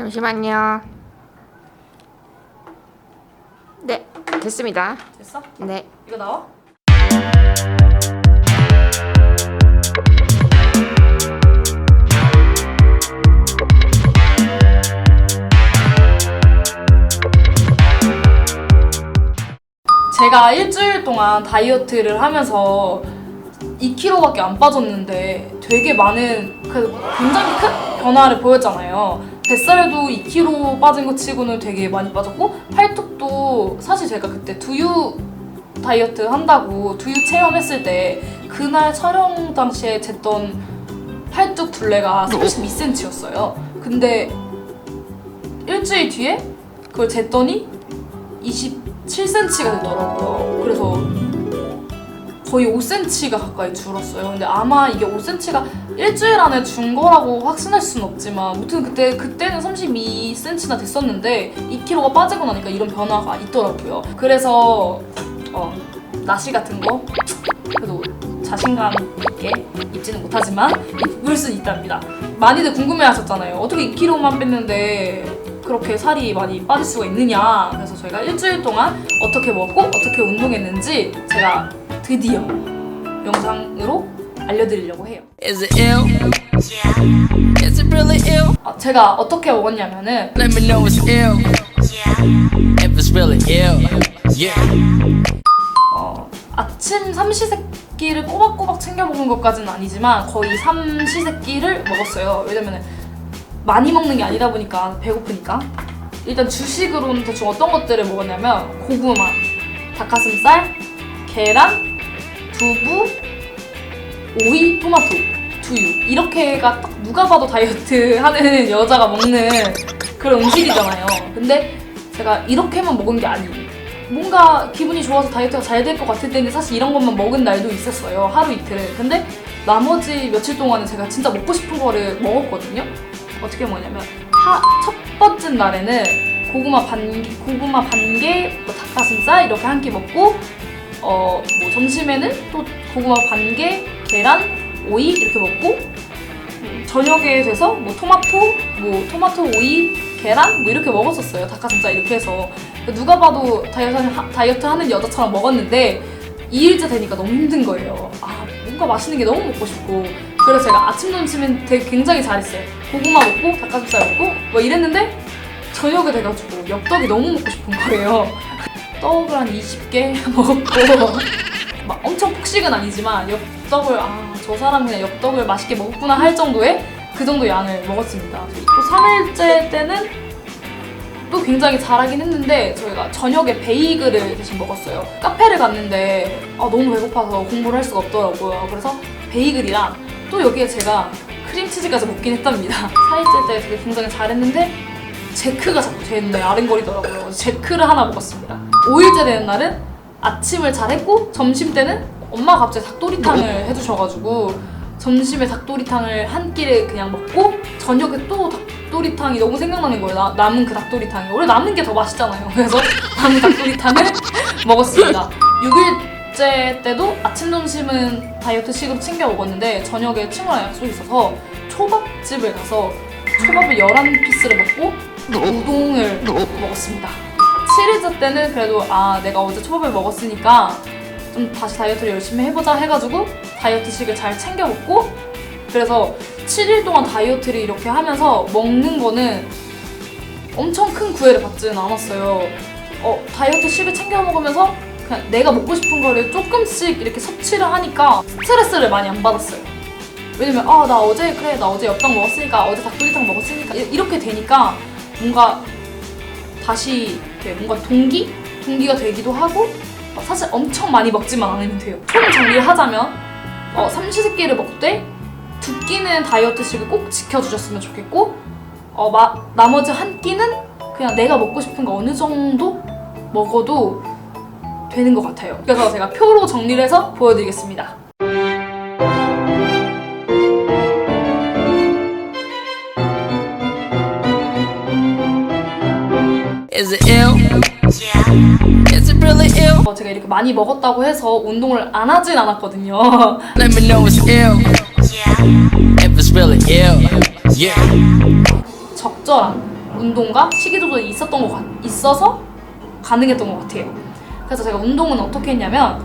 잠시만요. 네, 됐습니다. 됐어? 네. 이거 나와? 제가 일주일 동안 다이어트를 하면서 2kg밖에 안 빠졌는데 되게 많은 그 굉장히 큰 변화를 보였잖아요. 뱃살도 2kg 빠진 거 치고는 되게 많이 빠졌고 팔뚝도 사실 제가 그때 두유 다이어트 한다고 두유 체험했을 때 그날 촬영 당시에 쟀던 팔뚝 둘레가 32cm였어요. 근데 일주일 뒤에 그걸 쟀더니 27cm가 되더라고요. 그래서 거의 5cm가 가까이 줄었어요. 근데 아마 이게 5cm가 일주일 안에 준 거라고 확신할 수는 없지만, 아무튼 그때 그때는 32cm나 됐었는데 2kg가 빠지고 나니까 이런 변화가 있더라고요. 그래서 어, 나시 같은 거 그래도 자신감 있게 입지는 못하지만 입을 수 있답니다. 많이들 궁금해하셨잖아요. 어떻게 2kg만 뺐는데 그렇게 살이 많이 빠질 수가 있느냐. 그래서 저희가 일주일 동안 어떻게 먹고 어떻게 운동했는지 제가 드디어 영상으로 알려드리려고 해요. Is it ill? Is it really ill? 아, 제가 어떻게 먹었냐면은 Let me know it's ill. If it's really ill. Yeah. 어, 아침 삼시세끼를 꼬박꼬박 챙겨 먹은 것까지는 아니지만 거의 삼시세끼를 먹었어요. 왜냐면 많이 먹는 게 아니다 보니까 배고프니까. 일단 주식으로는 대충 어떤 것들을 먹었냐면 고구마, 닭가슴살, 계란, 두부, 오이, 토마토, 두유 이렇게가 딱 누가 봐도 다이어트 하는 여자가 먹는 그런 음식이잖아요. 근데 제가 이렇게만 먹은 게 아니에요. 뭔가 기분이 좋아서 다이어트가 잘 될 것 같을 때는 사실 이런 것만 먹은 날도 있었어요. 하루 이틀. 근데 나머지 며칠 동안은 제가 진짜 먹고 싶은 거를 먹었거든요. 어떻게 먹냐면 하, 첫 번째 날에는 고구마 반 개, 고구마 반 개, 뭐 닭가슴살 이렇게 한 끼 먹고 어 뭐 점심에는 또 고구마 반 개, 계란, 오이 이렇게 먹고 음, 저녁에 돼서 뭐 토마토, 뭐 토마토 오이, 계란 뭐 이렇게 먹었었어요. 닭가슴살 이렇게 해서 누가 봐도 다이어트, 하- 다이어트 하는 여자처럼 먹었는데 2일째 되니까 너무 힘든 거예요. 아 뭔가 맛있는 게 너무 먹고 싶고 그래서 제가 아침 점심은 되게 굉장히 잘했어요. 고구마 먹고 닭가슴살 먹고 뭐 이랬는데 저녁에 돼가지고 엽떡이 너무 먹고 싶은 거예요. 떡을 한 20개 먹었고 막 엄청 폭식은 아니지만 엽떡을 아 저 사람 그냥 엽떡을 맛있게 먹었구나 할 정도의 그 정도 양을 먹었습니다. 또 3일째 때는 또 굉장히 잘하긴 했는데 저희가 저녁에 베이글을 대신 먹었어요. 카페를 갔는데 아, 너무 배고파서 공부를 할 수가 없더라고요. 그래서 베이글이랑 또 여기에 제가 크림치즈까지 먹긴 했답니다. 4일째 때 되게 굉장히 잘했는데 제크가 자꾸 제 눈에 아른거리더라고요. 그래서 제크를 하나 먹었습니다. 5일째 되는 날은 아침을 잘 했고 점심 때는 엄마가 갑자기 닭도리탕을 해주셔가지고 점심에 닭도리탕을 한 끼를 그냥 먹고 저녁에 또 닭도리탕이 너무 생각나는 거예요. 나- 남은 그 닭도리탕이 원래 남는 게더 맛있잖아요. 그래서 남은 닭도리탕을 먹었습니다. 6일째 때도 아침 점심은 다이어트식으로 챙겨 먹었는데 저녁에 친구랑 약속이 있어서 초밥집을 가서 초밥을 11피스를 먹고 우동을 먹었습니다. 7일째 때는 그래도 아 내가 어제 초밥을 먹었으니까 좀 다시 다이어트를 열심히 해보자 해가지고 다이어트식을 잘 챙겨 먹고 그래서 7일 동안 다이어트를 이렇게 하면서 먹는 거는 엄청 큰 구애를 받지는 않았어요. 어, 다이어트식을 챙겨 먹으면서 그냥 내가 먹고 싶은 거를 조금씩 이렇게 섭취를 하니까 스트레스를 많이 안 받았어요. 왜냐면 아 나 어제 그래 나 어제 엽떡 먹었으니까 어제 닭도리탕 먹었으니까 이- 이렇게 되니까 뭔가 다시 이렇게 뭔가 동기 동기가 되기도 하고 어, 사실 엄청 많이 먹지만 않으면 돼요. 총 정리를 하자면 어, 삼시세끼를 먹되 두 끼는 다이어트식을 꼭 지켜주셨으면 좋겠고 어, 마, 나머지 한 끼는 그냥 내가 먹고 싶은 거 어느 정도 먹어도 되는 것 같아요. 그래서 제가 표로 정리를 해서 보여드리겠습니다. Is it ill? Is it really ill? 어, 제가 이렇게 많이 먹었다고 해서 운동을 안 하진 않았거든요. Let me know it's ill. If it's really ill. Yeah. 적절한 운동과 식이 조절이 있었던 것 같, 있어서 가능했던 것 같아요. 그래서 제가 운동은 어떻게 했냐면